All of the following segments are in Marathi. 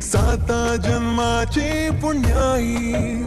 साता जन्माचे पुण्याई.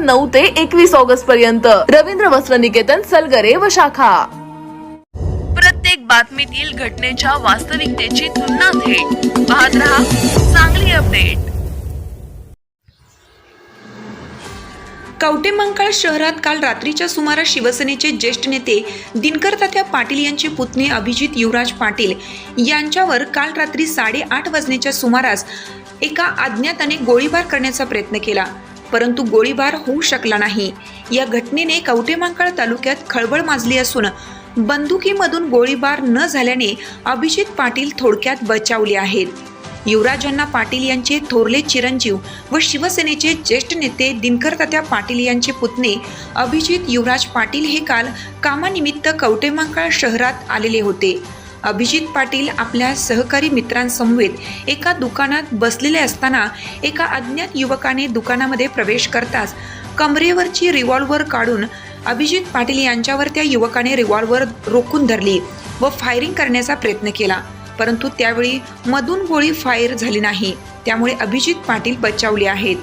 नऊ ते एकवीस ऑगस्ट पर्यंत. रवींद्र वस्त्र निकेतन सलगरे व शाखा. प्रत्येक बातमीतील घटनेच्या वास्तविकतेची तुलना थेट. पाहत रहा चांगली अपडेट. कवटेमंकाळ शहरात काल रात्रीच्या सुमारास शिवसेनेचे ज्येष्ठ नेते दिनकर तात्या पाटील यांचे पुतणे अभिजित युवराज पाटील यांच्यावर काल रात्री साडेआठ वाजण्याच्या सुमारास एका अज्ञाताने गोळीबार करण्याचा प्रयत्न केला. परंतु गोळीबार होऊ शकला नाही. या घटनेने कवटेमांकाळ तालुक्यात खळबळ माजली असून बंदुकीमधून गोळीबार न झाल्याने अभिजित पाटील थोडक्यात बचावले आहेत. युवराजांना पाटील यांचे थोरले चिरंजीव व शिवसेनेचे ज्येष्ठ नेते दिनकर तात्या पाटील यांचे पुतणे अभिजित युवराज पाटील हे काल कामानिमित्त कवटेमांकाळ शहरात आलेले होते. अभिजित पाटील आपल्या सहकारी मित्रांसमवेत एका दुकानात बसलेले असताना एका अज्ञात युवकाने दुकानामध्ये प्रवेश करताच कमरेवरची रिव्हॉल्वर काढून अभिजित पाटील यांच्यावर त्या युवकाने रिव्हॉल्वर रोखून धरली व फायरिंग करण्याचा प्रयत्न केला. परंतु त्यावेळी मधून गोळी फायर झाली नाही. त्यामुळे अभिजित पाटील बचावले आहेत.